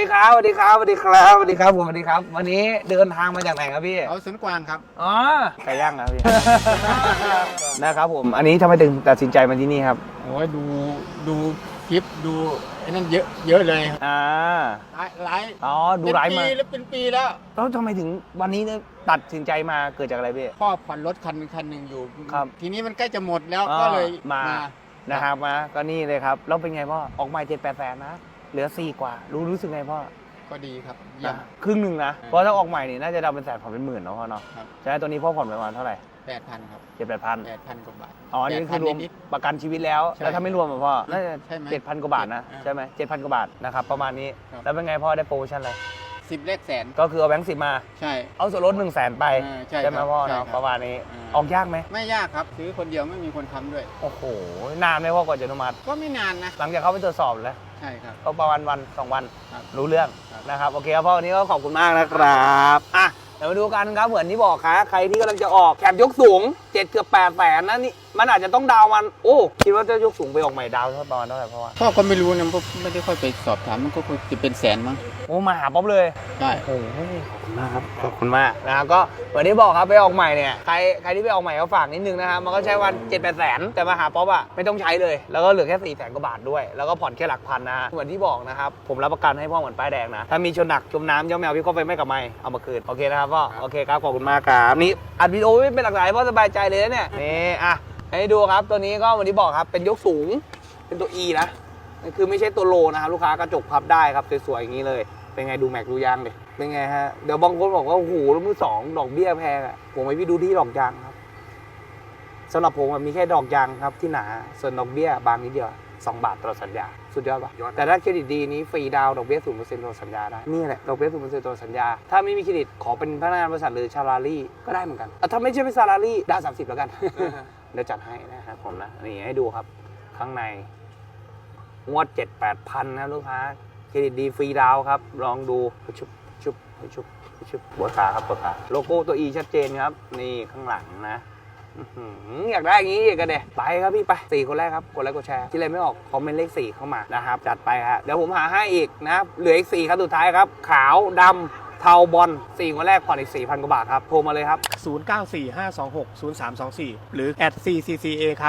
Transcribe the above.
ดีครับสวัสดีครับสวัสดีครับสวัสดีครับผมสวัสดีครับ วันนี้เดินทางมาจากไหนครับพี่เอาสวนกวางครับอ๋อไก่ย่างครับพี่ นะครับผม อันนี้ทำไมถึงตัดสินใจมาที่นี่ครับโอ้ยดูดูคลิปดูไอ้นั่นเยอะเยอะเลยอ่าหลายหลายอ๋อดูไลฟ์มาเป็นปีแล้วเป็นปีแล้วแล้วทำไมถึงวันนี้เนี่ยตัดสินใจมาเกิดจากอะไรพี่ พ่อผ่อนรถคันหนึ่งคันหนึ่งอยู่ ครับทีนี้มันใกล้จะหมดแล้วก็เลยมานะครับมาก็นี่เลยครับแล้วเป็นไงพ่อออกใหม่เจ็ดแปดแสนนะ เหลือสี่กว่า รู้รู้สึกไงพ่อก็ดีครับเยี่ยมอะครึ่งหนึ่งนะอ่าเพราะถ้าออกใหม่นี่น่าจะดาวเป็นแสนผ่อนเป็นหมื่นเนาะพ่อเนาะครับ ใช่ไหมตัวนี้พ่อผ่อนประมาณเท่าไหร่แปดพันครับเจ็ดแปดพันแปดพันกว่าบาทอ๋ออันนี้คือรวม8,000นิด ประกันชีวิตแล้วใช่แล้วถ้าไม่รวมอะพ่อน่าจะใช่ไหมเจ็ดพันกว่าบาทนะอ่าใช่ไหมเจ็ดพันกว่าบาทนะครับประมาณนี้ครับ แล้วเป็นไงพ่อได้โปรโมชั่นอะไร สิบเลขแสนก็คือเอาแบงค์สิบมา ใช่ เอาส่วนลดหนึ่งแสนไปอ่าใช่ไหมครับพ่อใช่เนาะครับประมาณนี้อ่า ออกยากไหมไม่ยากครับ ซื้อคนเดียวไม่มีคนทำด้วย โอ้โหนานไหมพ่อกว่าจะอนุมัติ ก็ไม่นานนะ หลังจากเข้าไปตรวจสอบแล้ว ใช่ครับ ก็ประมาณวันสองวันครับรู้เรื่องครับ นะครับ โอเคครับพ่อวันนี้ก็ขอบคุณมากนะครับอะเดี๋ยวมาดูกันครับเหมือนที่บอกครับใครที่กำลังจะออกแคบยกสูงเจ็ดเกือบแปดแสนนะนี่มันอาจจะต้องดาวน์มัน โอ้คิดว่าจะยกสูงไปออกใหม่ดาวน์เท่าประมาณเท่าไหร่พ่อว่าพ่อก็ไม่รู้นะเพราะไม่ได้ค่อยไปสอบถามมันก็คงจะเป็นแสนมั้งโอ้มาหาป๊อปเลย ใช่ โอ้โหขอบคุณมากครับ ขอบคุณมากนะครับก็เหมือนที่บอกครับไปออกใหม่เนี่ยใครใครที่ไปออกใหม่ก็ฝากนิดนึงนะครับมันก็ใช้วัน7 8แสนแต่มาหาป๊อปอะไม่ต้องใช้เลย แล้วก็เหลือแค่4ี่แสนกว่าบาทด้วย แล้วก็ผ่อนแค่หลักพันนะฮะเหมือนที่บอกนะครับผมรับประกันให้พ่อเหมือนป้ายแดงนะถ้ามีชนหนักจมน้ำย่อมแมวพี่เข้าไปไม่กลับไม่เอามาคืนโอเคนะครับพ่อโอเคครับขอบคุณมากครับนี่อัดวิดีโอไว้เป็นหลักฐานให้พ่อสบายใจเลยนะเนี่ยนี่อะให้ดูครับตัวนี้ก็เหมือนที่บอกครับเป็นยกสูงเป็นตัว E นะ คือไม่ใช่ตัวโลนะครับลูกค้ากระจกพับได้ครับสวยๆอย่างนี้เลย เป็นไงดูแม็กดูยางดิเป็นไงฮะ เดี๋ยวบางคนบอกว่าโอ้โหรถมือสองดอกเบี้ยแพงอะผมให้พี่ดูที่ดอกยางครับสำหรับผมอะมีแค่ดอกยางครับที่หนาส่วนดอกเบี้ยบางนิดเดียวสองบาทต่อสัญญา สุดยอดปะแต่ถ้าเครดิตดีนี้ฟรีดาวน์ดอกเบี้ยศูนย์เปอร์เซ็นต์ต่อสัญญาได้นี่แหละดอกเบี้ยศูนย์เปอร์เซ็นต์ต่อสัญญา ถ้าไม่มีเครดิตขอเป็นพนักงานบริษัทหรือชาลารี่ก็ได้เหมือนกันอะถ้าไม่ใช่เป็นซาลารี่ดาวสามสิบแล้วกัน เดี๋ยวจัดให้นะครับผมนะนี่ให้ดูครับ ข้างใน งวด7 8พันนะลูกค้า เครดิตดีฟรีดาวครับ ลองดูชุบชุบชุบชุบหัวขาครับหัวขาโลโก้ตัว E ชัดเจนครับ นี่ข้างหลังนะอยากได้อย่างนี้กันเดไปครับพี่ไปสี่คนแรกครับกดไลค์กดแชร์ที่อะไรไม่ออกคอมเมนต์เลข4เข้ามานะครับ จัดไปฮะเดี๋ยวผมหาให้อีกนะครับเหลืออีก4ครับสุดท้ายครับ ขาวดำเทาบอลสี่คนแรกผ่อนอีก4,000กว่าบาทครับโทรมาเลยครับ 0945260324 หรือ @ccca ครับ